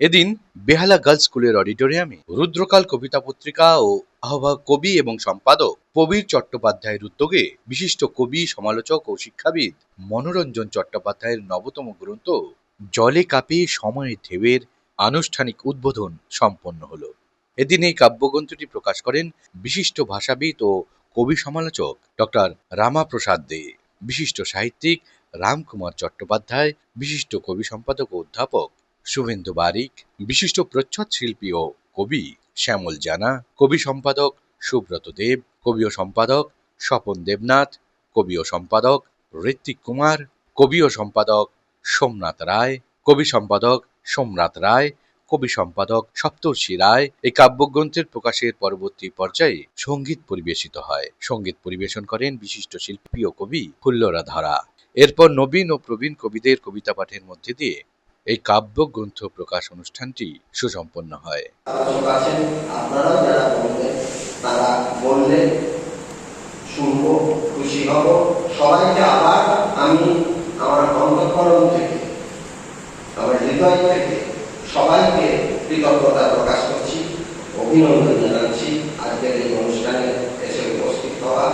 এদিন বেহালা গার্লস স্কুলের অডিটোরিয়ামে রুদ্রকাল কবিতা পত্রিকা ও আহ্বায়ক কবি এবং সম্পাদক প্রবীর চট্টোপাধ্যায়ের উদ্যোগে বিশিষ্ট কবি, সমালোচক ও শিক্ষাবিদ মনোরঞ্জন চট্টোপাধ্যায়ের নবতম গ্রন্থ জলে কাপে সময়ের ঢেউয়ের আনুষ্ঠানিক উদ্বোধন সম্পন্ন হলো। এদিন এই কাব্যগ্রন্থটি প্রকাশ করেন বিশিষ্ট ভাষাবিদ ও কবি সমালোচক ডক্টর রামাপ্রসাদ দে। বিশিষ্ট সাহিত্যিক রামকুমার চট্টোপাধ্যায়, বিশিষ্ট কবি সম্পাদক ও অধ্যাপক শুভেন্দু বারিক, বিশিষ্ট প্রচ্ছদ শিল্পী ও কবি শ্যামল জানা, কবি সম্পাদক সুব্রত দেব, কবি ও সম্পাদক স্বপন দেবনাথ, কবি ও সম্পাদক ঋত্বিক কুমার, কবি ও সম্পাদক সোমনাথ রায়, কবি সম্পাদক সোমনাথ রায়, কবি সম্পাদক সপ্তর্ষি রায়। এই কাব্যগ্রন্থের প্রকাশের পরবর্তী পর্যায়ে সংগীত পরিবেশিত হয়। সংগীত পরিবেশন করেন বিশিষ্ট শিল্পী ও কবি ফুল্লরা ধারা এরপর নবীন ও প্রবীণ কবিদের কবিতা পাঠের মধ্যে দিয়ে এই কাব্যগ্রন্থ প্রকাশ অনুষ্ঠানটি সুসম্পন্ন হয়। আলোচক আছেন যারা বলবেন তারা বললে শুনব খুশি হব। সবাইকে আবার আমি আমার অন্তঃকরণ থেকে আমার হৃদয় থেকে সবাইকে কৃতজ্ঞতা প্রকাশ করছি অভিনন্দন জানাচ্ছি। আজকের এই অনুষ্ঠানে এসে উপস্থিত হওয়া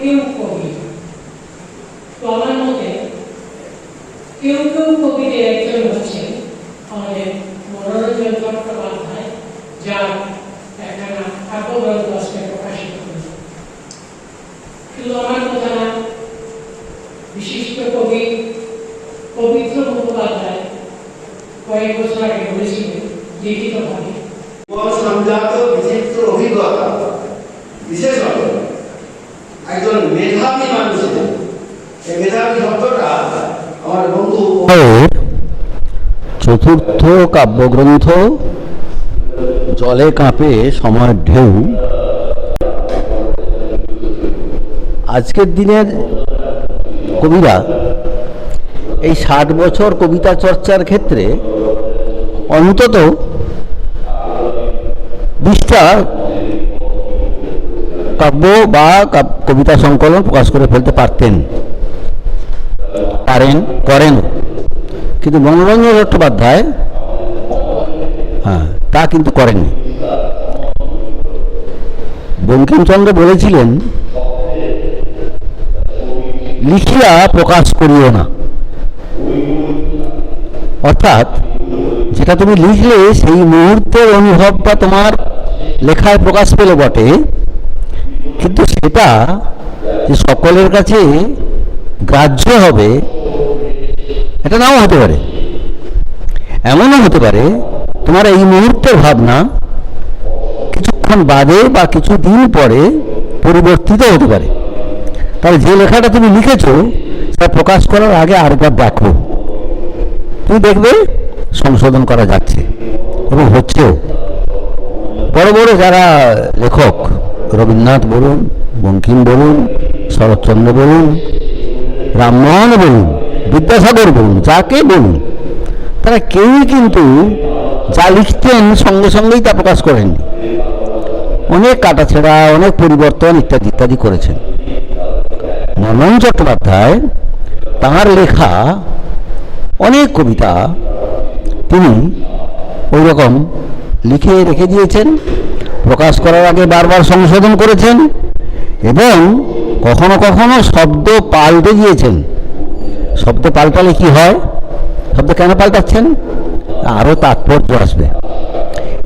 কেউ কবি তো মতে কেউ কেউ কবিদের একজন হচ্ছেন আমাদের মনোরঞ্জন চট্টোপাধ্যায় যার একখানা কাব্যগ্রন্থ আজকে প্রকাশিত হল শুধু আমার কথা না বিশিষ্ট কবি পবিত্র মুখোপাধ্যায় কয়েক বছর আগে বলেছিলেন লিখিতভাবে সংজাত বিচিত্র অভিজ্ঞতা বিশেষত একজন মেধাবী মানুষের এই মেধাবী শব্দটা আমার বন্ধু এর চতুর্থ কাব্যগ্রন্থ, জলে কাঁপে সময়ের ঢেউ। আজকের দিনের কবিরা, এই ষাট বছর কবিতা চর্চার ক্ষেত্রে অন্তত বিশটা কাব্য বা কবিতা সংকলন প্রকাশ করে ফেলতে পারতেন। পারেন, করেন। কিন্তু মনোরঞ্জন চট্টোপাধ্যায় হ্যাঁ তা কিন্তু করেননি। বঙ্কিমচন্দ্র বলেছিলেন, লিখিয়া প্রকাশ করিও না। অর্থাৎ, যেটা তুমি লিখলে, সেই মুহূর্তের অনুভবটা তোমার লেখায় প্রকাশ পেলে বটে, কিন্তু সেটা যে সকলের কাছে গ্রাহ্য হবে এটা নাও হতে পারে। এমনও হতে পারে, তোমার এই মুহূর্তের ভাবনা কিছুক্ষণ বাদে বা কিছু দিন পরে পরিবর্তিত হতে পারে। তাহলে যে লেখাটা তুমি লিখেছো, সেটা প্রকাশ করার আগে আরেকবার দেখো। তুমি দেখবে সংশোধন করা যাচ্ছে এবং হচ্ছেও। বড় বড় যারা লেখক, রবীন্দ্রনাথ বলুন, বঙ্কিম বলুন, শরৎচন্দ্র বলুন, রামমোহন বলুন বিদ্যাসাগর বলুন, যাকে বলুন, তারা কেউই কিন্তু যা লিখতেন সঙ্গে সঙ্গেই তা প্রকাশ করেননি। অনেক কাটাছেড়া, অনেক পরিবর্তন ইত্যাদি ইত্যাদি করেছেন। মনন চট্টোপাধ্যায়, তাঁর লেখা অনেক কবিতা তিনি ওই রকম লিখে রেখে দিয়েছেন, প্রকাশ করার আগে বারবার সংশোধন করেছেন এবং কখনো কখনো শব্দ পাল্টে দিয়েছেন। শব্দ পাল্টালে কি হয়? শব্দ কেন পাল্টাচ্ছেন? আরও তাৎপর্য আসবে।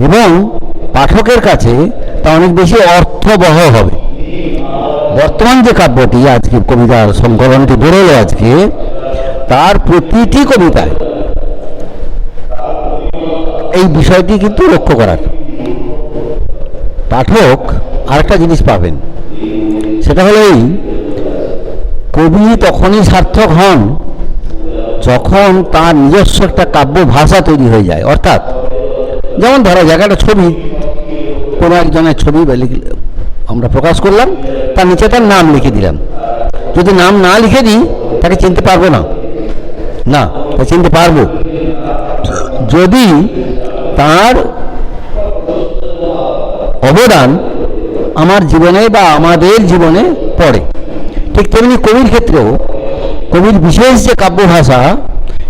এবং পাঠকের কাছে তা অনেক বেশি অর্থবহ হবে। বর্তমান যে কাব্যটি আজকে কবিতার সংকলনটি বেরোলো আজকে, তার প্রতিটি কবিতায় এই বিষয়টি কিন্তু লক্ষ্য করার। পাঠক আরেকটা জিনিস পাবেন। সেটা হলো এই, কবি তখনই সার্থক হন যখন তার নিজস্ব একটা কাব্য ভাষা তৈরি হয়ে যায়, অর্থাৎ যেমন ধরা একটা ছবি, কোনো একজনের ছবি আমরা প্রকাশ করলাম, তার নিচে তার নাম লিখে দিলাম। যদি নাম না লিখে দিই, তাকে চিনতে পারব না। না তা চিনতে পারব। যদি তার অবদান আমার জীবনে বা আমাদের জীবনে পড়ে, ঠিক তেমনি কবির ক্ষেত্রেও কবির বিশেষ যে কাব্য ভাষা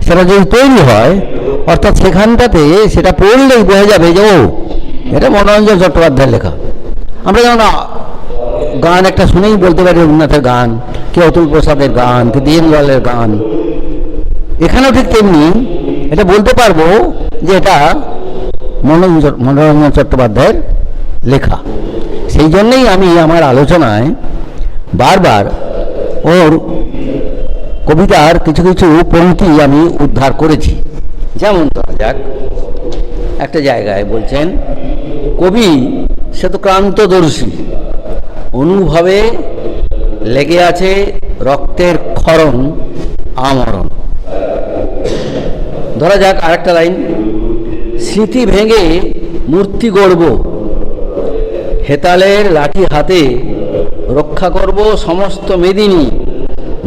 সেটা যদি তৈরি হয়, অর্থাৎ সেখানটাতে সেটা পড়লেই বোঝা যাবে যে, ও, এটা মনোরঞ্জন চট্টোপাধ্যায়ের লেখা। আমরা যেমন গান একটা শুনেই বলতে পারি রবীন্দ্রনাথের গান, কি অতুল প্রসাদের গান, কি দীনদয়ালের গান। এখানেও ঠিক তেমনি এটা বলতে পারব যে এটা মনোরঞ্জন মনোরঞ্জন চট্টোপাধ্যায়ের লেখা। সেই জন্যেই আমি আমার আলোচনায় বারবার ওর কবিতার কিছু কিছু পঙ্ক্তি আমি উদ্ধার করেছি। যেমন ধরা যাক, একটা জায়গায় বলছেন, কবি সে তো ক্রান্তদর্শী অনুভবে লেগে আছে রক্তের ক্ষরণ আমরণ। ধরা যাক আরেকটা লাইন, স্মৃতি ভেঙে মূর্তি গড়ব, হেতালের লাঠি হাতে রক্ষা করব সমস্ত মেদিনী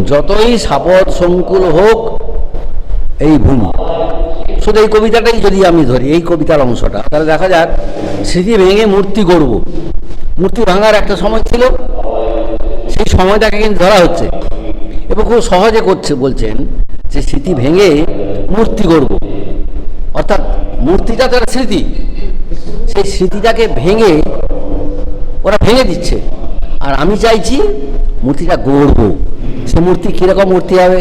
যতই সাপদ সংকুল হোক, এই ভূমি। শুধু এই কবিতাটাই যদি আমি ধরি, এই কবিতার অংশটা। তাহলে দেখা যাক, স্মৃতি ভেঙে মূর্তি গড়ব। মূর্তি ভাঙার একটা সময় ছিল। সেই সময়টাকে কিন্তু ধরা হচ্ছে। এবং খুব সহজে করছে, বলছেন যে স্মৃতি ভেঙে মূর্তি গড়ব। অর্থাৎ মূর্তিটা তো স্মৃতি। সেই স্মৃতিটাকে ভেঙে ওরা ভেঙে দিচ্ছে। আর আমি চাইছি মূর্তিটা গড়ব। সে মূর্তি কীরকম মূর্তি হবে?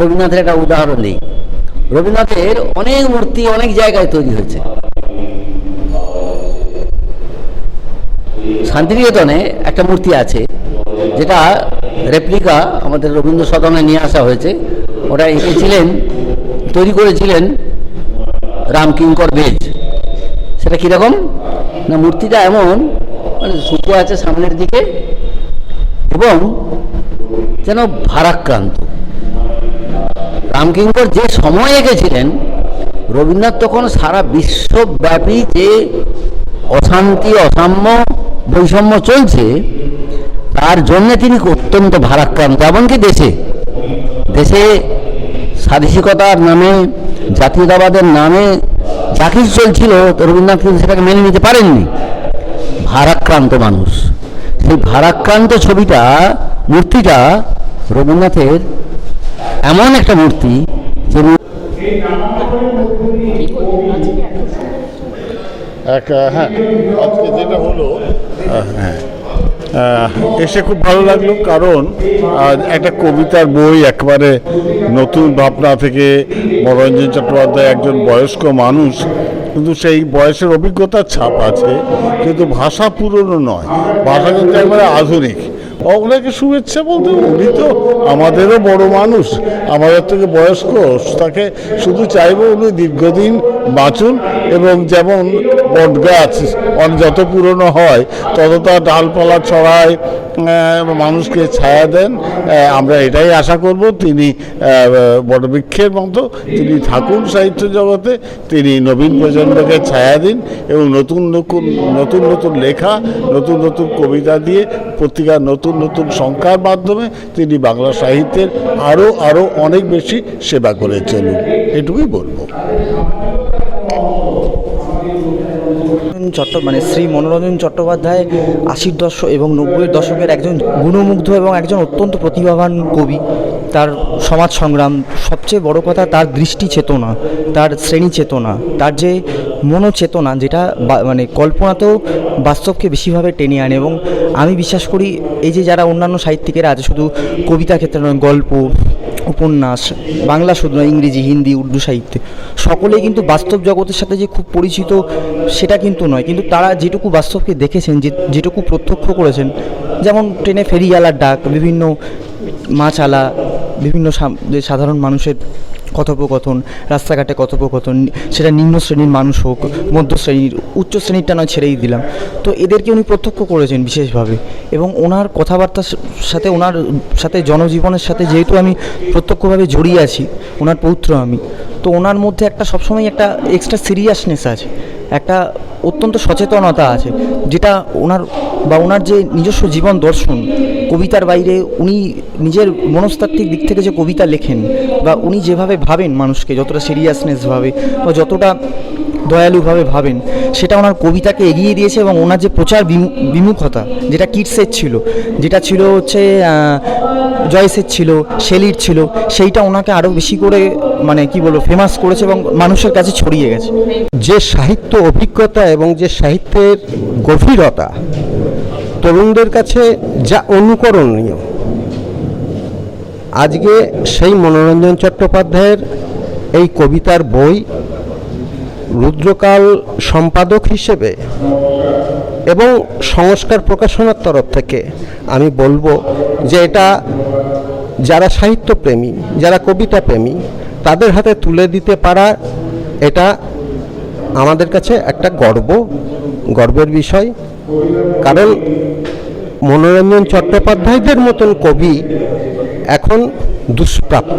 রবীন্দ্রনাথের একটা উদাহরণ দিই। রবীন্দ্রনাথের অনেক মূর্তি, অনেক জায়গায় তৈরি হয়েছে। শান্তিনিকেতনে একটা মূর্তি আছে, যেটা রেপ্লিকা আমাদের রবীন্দ্র সদনে নিয়ে আসা হয়েছে। ওটা এঁকেছিলেন, তৈরি করেছিলেন রামকিঙ্কর বেজ। সেটা কীরকম? না, মূর্তিটা এমন মানে শুকো আছে সামনের দিকে, এবং যেন ভারাক্রান্ত। রামকিঙ্কর যে সময় এঁকেছিলেন, রবীন্দ্রনাথ তখন সারা বিশ্বব্যাপী যে অশান্তি, অসাম্য, বৈষম্য চলছে, তার জন্য তিনি অত্যন্ত ভারাক্রান্ত। এমনকি দেশে দেশে স্বাদেশিকতার নামে, জাতীয়তাবাদের নামে যা কিছু চলছিল রবীন্দ্রনাথ কিন্তু সেটাকে মেনে নিতে পারেননি। ভারাক্রান্ত মানুষ। সেই ভারাক্রান্ত ছবিটা মূর্তিটা রবীন্দ্রনাথের এমন একটা মূর্তি যে এক হ্যাঁ আজকে যেটা হলো হ্যাঁ এসে খুব ভালো লাগল, কারণ একটা কবিতার বই একবারে নতুন ভাবনা থেকে মনোরঞ্জন চট্টোপাধ্যায় একজন বয়স্ক মানুষ, কিন্তু সেই বয়সের অভিজ্ঞতার ছাপ আছে, কিন্তু ভাষা পুরনো নয়, ভাষা কিন্তু একবারে আধুনিক। ওনাকে শুভেচ্ছা বলতে উনি তো আমাদেরও বড় মানুষ। আমাদের থেকে বয়স্ক, তাকে শুধু চাইব উনি দীর্ঘদিন বাঁচুন এবং যেমন বট গাছ যত পুরনো হয়, তত তার ডালপালা ছড়ায় মানুষকে ছায়া দেন। আমরা এটাই আশা করব, তিনি বটবৃক্ষের মতো তিনি থাকুন সাহিত্য জগতে, তিনি নবীন প্রজন্মকে ছায়া দিন, এবং নতুন নতুন নতুন নতুন লেখা, নতুন নতুন কবিতা দিয়ে পত্রিকার নতুন নতুন সংখ্যার মাধ্যমে তিনি বাংলা সাহিত্যের আরও আরও অনেক বেশি সেবা করে চলুন। এটুকুই বলব। চট্ট মানে শ্রী মনোরঞ্জন চট্টোপাধ্যায় আশির দশক এবং নব্বইয়ের দশকের একজন গুণমুগ্ধ এবং একজন অত্যন্ত প্রতিভাবান কবি। তার সমাজ সংগ্রাম, সবচেয়ে বড় কথা তার দৃষ্টি চেতনা, তার শ্রেণি চেতনা, তার যে মনোচেতনা যেটা মানে কল্পনাতেও বাস্তবকে বেশিভাবে টেনে আনে এবং আমি বিশ্বাস করি এই যে যারা অন্যান্য সাহিত্যিকেরা আছে, শুধু কবিতা ক্ষেত্রে নয়, গল্প উপন্যাস, বাংলা শুধু ইংরেজি, হিন্দি, উর্দু সাহিত্যে। সকলেই কিন্তু বাস্তব জগতের সাথে যে খুব পরিচিত, সেটা কিন্তু নয়। কিন্তু তারা যেটুকু বাস্তবকে দেখেছেন, যে, যেটুকু প্রত্যক্ষ করেছেন, যেমন ট্রেনে ফেরিওয়ালার ডাক, বিভিন্ন মাছ আলা বিভিন্ন যে সাধারণ মানুষের কথোপকথন, রাস্তাঘাটে কথোপকথন, সেটা নিম্ন শ্রেণির মানুষ হোক, মধ্য শ্রেণির, উচ্চ শ্রেণীরটা নয়, ছেড়েই দিলাম। তো এদেরকে উনি প্রত্যক্ষ করেছেন বিশেষভাবে। এবং ওনার কথাবার্তার সাথে ওনার, সাথে জনজীবনের সাথে যেহেতু আমি প্রত্যক্ষভাবে জড়িয়ে আছি, ওনার পৌত্র আমি, তো ওনার মধ্যে একটা সবসময় একটা এক্সট্রা সিরিয়াসনেস আছে, একটা অত্যন্ত সচেতনতা আছে, যেটা ওনার বা ওনার যে নিজস্ব জীবন দর্শন, কবিতার বাইরে উনি নিজের মনস্তাত্ত্বিক দিক থেকে যে কবিতা লেখেন বা উনি যেভাবে ভাবেন মানুষকে, যতটা সিরিয়াসনেসভাবে বা যতটা দয়ালুভাবে ভাবেন, সেটা ওনার কবিতাকে এগিয়ে দিয়েছে এবং ওনার যে প্রচার বিমু- বিমুখতা, যেটা কিটসের ছিল, যেটা ছিল হচ্ছে জয়সের ছিল, শেলির ছিল, সেইটা ওনাকে আরও বেশি করে মানে কি বলব ফেমাস করেছে এবং মানুষের কাছে ছড়িয়ে গেছে। যে সাহিত্য অভিজ্ঞতা এবং যে সাহিত্যের গভীরতা তরুণদের কাছে যা অনুকরণীয়, আজকে সেই মনোরঞ্জন চট্টোপাধ্যায়ের এই কবিতার বই রুদ্রকাল সম্পাদক হিসেবে এবং সংস্কার প্রকাশনার তরফ থেকে আমি বলব যে এটা যারা সাহিত্যপ্রেমী, যারা কবিতা প্রেমী তাদের হাতে তুলে দিতে পারা এটা আমাদের কাছে একটা গর্ব, গর্বের বিষয়। কারণ মনোরঞ্জন চট্টোপাধ্যায়দের মতন কবি এখন দুষ্প্রাপ্য।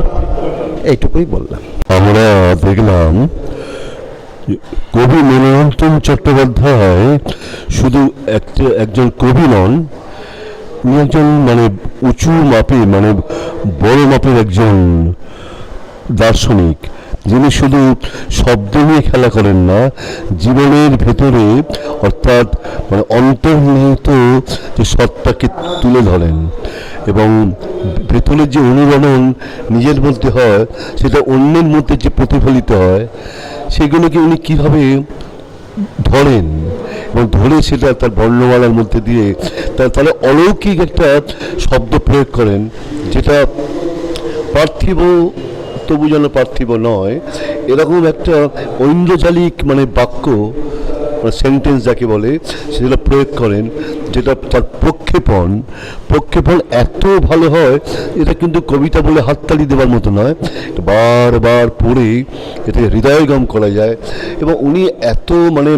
এইটুকুই বললাম। আমরা দেখলাম কবি মনোরঞ্জন চট্টোপাধ্যায় শুধু একটা, একজন কবি নন, উনি একজন মানে উঁচু মাপে মানে বড় মাপের একজন দার্শনিক। যিনি শুধু শব্দ নিয়ে খেলা করেন না, জীবনের ভেতরে অর্থাৎ মানে অন্তর্নিহিত যে সত্তাকে তুলে ধরেন এবং ভেতরের যে অনুরণন নিজের মধ্যে হয়, সেটা অন্যের মধ্যে যে প্রতিফলিত হয়, সেগুলোকে উনি কীভাবে ধরেন এবং ধরে সেটা তার বর্ণমালার মধ্যে দিয়ে তা- তাহলে অলৌকিক একটা শব্দ প্রয়োগ করেন, যেটা পার্থিব তবু যেন পার্থিব নয়, এরকম একটা ঐন্দ্রজালিক মানে বাক্য সেন্টেন্স যাকে বলে সেটা প্রয়োগ করেন, যেটা তার প্রক্ষেপণ। প্রক্ষেপণ এত ভালো হয়, এটা কিন্তু কবিতা বলে হাততালি দেওয়ার মতো নয়। বারবার পড়ে এটাকে হৃদয়গম করা যায়। এবং উনি এত মানে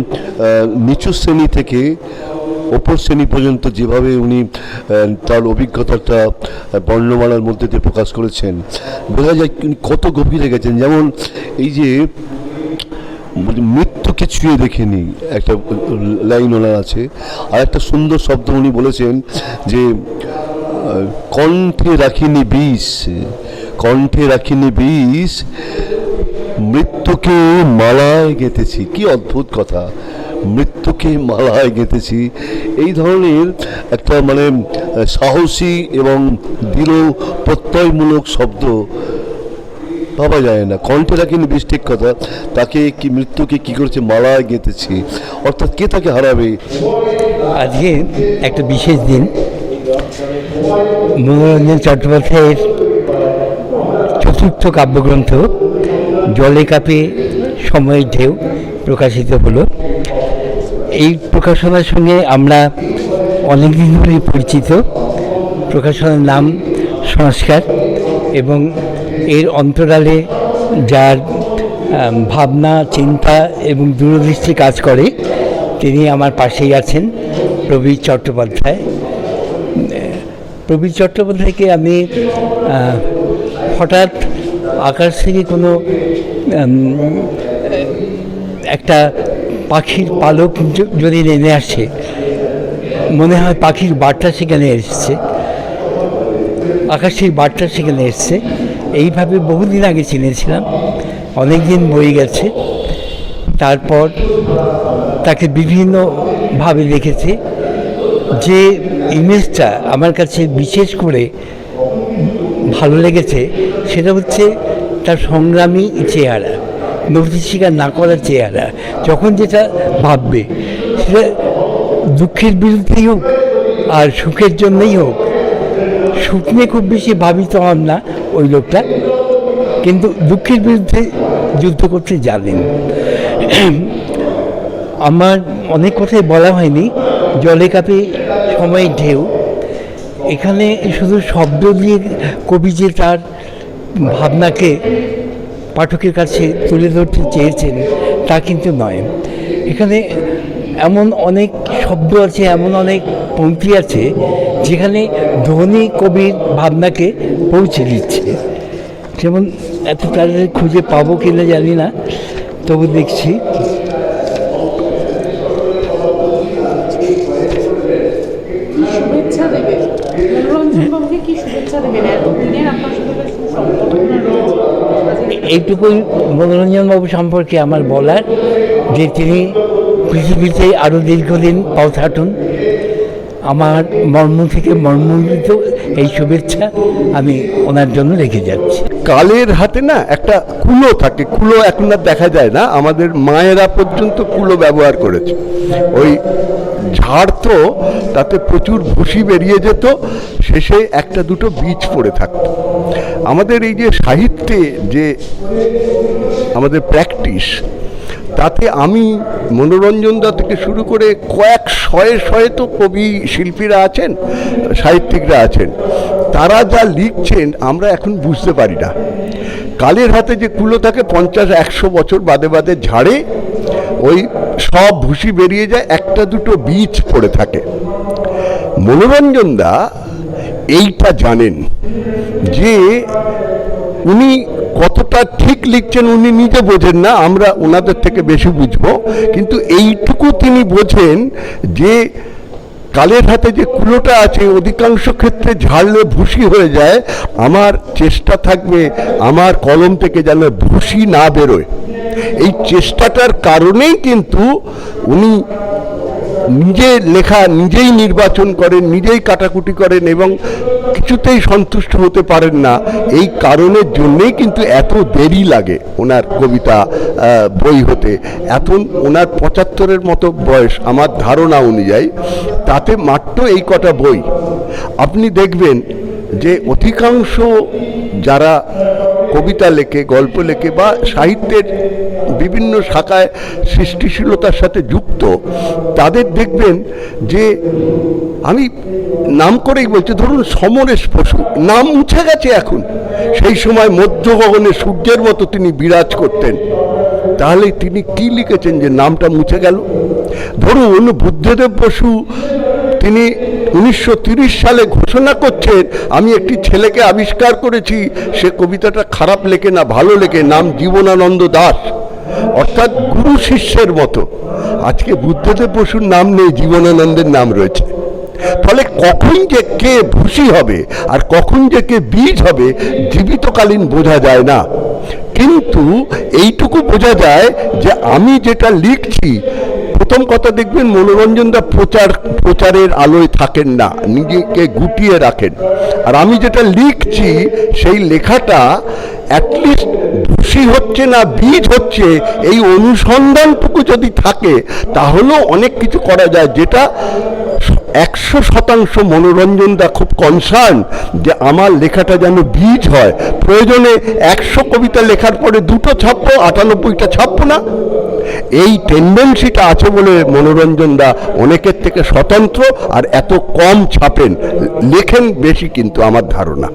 নিচু শ্রেণি থেকে ওপর শ্রেণি পর্যন্ত যেভাবে উনি তার অভিজ্ঞতাটা বর্ণমালার মধ্যে দিয়ে প্রকাশ করেছেন, বোঝা যায় কত গভীরে গেছেন। যেমন এই যে, মৃত্যুকে ছুঁয়ে দেখেনি একটা লাইন ওনার আছে, আর একটা সুন্দর শব্দ উনি বলেছেন যে কণ্ঠে রাখিনি বিষ, কণ্ঠে রাখিনি বিষ, মৃত্যুকে মালায় গেঁথেছি। কি অদ্ভুত কথা। মৃত্যুকে মালায় গেঁথেছি। এই ধরনের একটা মানে সাহসী এবং দৃঢ় প্রত্যয়মূলক শব্দ ভাবা যায় না। কণ্ঠে রাখিনি বেশ ঠিক কথা, তাকে কি মৃত্যুকে কি করেছে মালায় গেঁথেছি। অর্থাৎ কে তাকে হারাবে? আজকে একটা বিশেষ দিন। মনোরঞ্জন চট্টোপাধ্যায়ের চতুর্থ কাব্যগ্রন্থ, জলে কাপে সময়ের ঢেউ প্রকাশিত হলো। এই প্রকাশনার সঙ্গে আমরা অনেকদিন ধরে পরিচিত। প্রকাশনার নাম সংস্কার এবং এর অন্তরালে যার ভাবনা, চিন্তা এবং দূরদৃষ্টি কাজ করে, তিনি আমার পাশেই আছেন, প্রবীর চট্টোপাধ্যায়। প্রবীর চট্টোপাধ্যায়কে আমি হঠাৎ আকাশ থেকে কোনো একটা পাখির পালক যদি নেমে আসে, মনে হয় পাখির বার্তা সেখানে এসেছে। আকাশের বার্তা সেখানে এসছে। এইভাবে বহুদিন আগে চিনেছিলাম। অনেক দিন বয়ে গেছে। তারপর তাকে বিভিন্নভাবে দেখেছি। যে ইমেজটা আমার কাছে বিশেষ করে ভালো লেগেছে, সেটা হচ্ছে তার সংগ্রামী চেহারা। নথি স্বীকার না করার চেহারা, যখন যেটা ভাববে, সেটা দুঃখের বিরুদ্ধেই হোক আর সুখের জন্যই হোক, সুখ নিয়ে খুব বেশি ভাবিত হন না ওই লোকটা, কিন্তু দুঃখের বিরুদ্ধে যুদ্ধ করতে জানেন। আমার অনেক কথাই বলা হয়নি, জলে কাপে সময়ের ঢেউ। এখানে শুধু শব্দ দিয়ে কবি যে তার ভাবনাকে পাঠকের কাছে তুলে ধরতে চেয়েছেন, তা কিন্তু নয়। এখানে এমন অনেক শব্দ আছে, এমন অনেক পঙ্ক্তি আছে, যেখানে ধনী কবির ভাবনাকে পৌঁছে দিচ্ছে। যেমন এত তাড়াতাড়ি খুঁজে পাবো কিনা জানি না, তবু দেখছি এইটুকুই মনোরঞ্জনবাবু সম্পর্কে আমার বলার, যে তিনি পৃথিবীতে আরও দীর্ঘদিন হাঁটুন আমার মর্ম থেকে মর্মবিত এই শুভেচ্ছা আমি ওনার জন্য রেখে যাচ্ছি। কালের হাতে না একটা কুলো থাকে, কুলো এখন আর দেখা যায় না, আমাদের মায়েরা পর্যন্ত কুলো ব্যবহার করেছে। ওই ঝাড় তো, তাতে প্রচুর ভুসি বেরিয়ে যেত, শেষে একটা দুটো বীজ পড়ে থাকতো। আমাদের এই যে সাহিত্যে যে আমাদের প্র্যাকটিস তাতে আমি মনোরঞ্জন দা থেকে শুরু করে কয়েক শয়ে শয়ে তো কবি শিল্পীরা আছেন, সাহিত্যিকরা আছেন, তারা যা লিখছেন আমরা এখন বুঝতে পারি না। কালের হাতে যে কুলো থাকে পঞ্চাশ একশো বছর বাদে বাদে ঝাড়ে, ওই সব ভুসি বেরিয়ে যায়, একটা দুটো বীজ পড়ে থাকে। মনোরঞ্জন দা এইটা জানেন যে উনি কতটা ঠিক লিখছেন উনি নিজে বোঝেন না, আমরা ওনাদের থেকে বেশি বুঝব। কিন্তু এইটুকু তিনি বোঝেন যে কালের হাতে যে কুলোটা আছে, অধিকাংশ ক্ষেত্রে ঝাড়লে ভুসি হয়ে যায়, আমার চেষ্টা থাকবে, আমার কলম থেকে যেন ভুসি না বেরোয়। এই চেষ্টাটার কারণেই কিন্তু উনি নিজে লেখা, নিজেই নির্বাচন করেন, নিজেই কাটাকুটি করেন এবং কিছুতেই সন্তুষ্ট হতে পারেন না। এই কারণের জন্যেই কিন্তু এত দেরি লাগে ওনার কবিতা বই হতে। এখন ওনার পঁচাত্তরের মতো বয়স, আমার ধারণা অনুযায়ী। তাতে মাত্র এই কটা বই। আপনি দেখবেন যে অধিকাংশ যারা কবিতা লেখে, গল্প লেখে বা সাহিত্যের বিভিন্ন শাখায় সৃষ্টিশীলতার সাথে যুক্ত, তাদের দেখবেন যে আমি নাম করেই বলছি, ধরুন সমরেশ বসু, নাম মুছে গেছে এখন। সেই সময় মধ্য গগনে সূর্যের মতো তিনি বিরাজ করতেন। তাহলে তিনি কি লিখেছেন যে নামটা মুছে গেল? ধরুন বুদ্ধদেব বসু, তিনি উনিশশো সালে ঘোষণা করছেন, আমি একটি ছেলেকে আবিষ্কার করেছি, সে কবিতাটা খারাপ লেখে না, ভালো লেখে, নাম জীবনানন্দ দাস। অর্থাৎ গুরু শিষ্যের মতো। আজকে বুদ্ধদেব বসুর নাম নেই জীবনানন্দের নাম রয়েছে। ফলে কখন যে কে ভুসি হবে আর কখন যে কে বীজ হবে, জীবিতকালীন বোঝা যায় না। কিন্তু এইটুকু বোঝা যায় যে আমি যেটা লিখছি, প্রথম কথা দেখবেন মনোরঞ্জন দা প্রচার, প্রচারের আলোয় থাকেন না, নিজেকে গুটিয়ে রাখেন। আর আমি যেটা লিখছি, সেই লেখাটা অ্যাটলিস্ট ভুসি হচ্ছে না বীজ হচ্ছে, এই অনুসন্ধানটুকু যদি থাকে, তাহলেও অনেক কিছু করা যায় যেটা একশো শতাংশ মনোরঞ্জনটা খুব কনসার্ন যে আমার লেখাটা যেন বীজ হয়। প্রয়োজনে একশো কবিতা লেখার পরে দুটো ছাপবো আটানব্বইটা ছাপবো না? এই টেন্ডেন্সিটা আছে বলে মনোরঞ্জনদা অনেকের থেকে স্বতন্ত্র আর এত কম ছাপেন। লেখেন বেশি কিন্তু আমার ধারণা।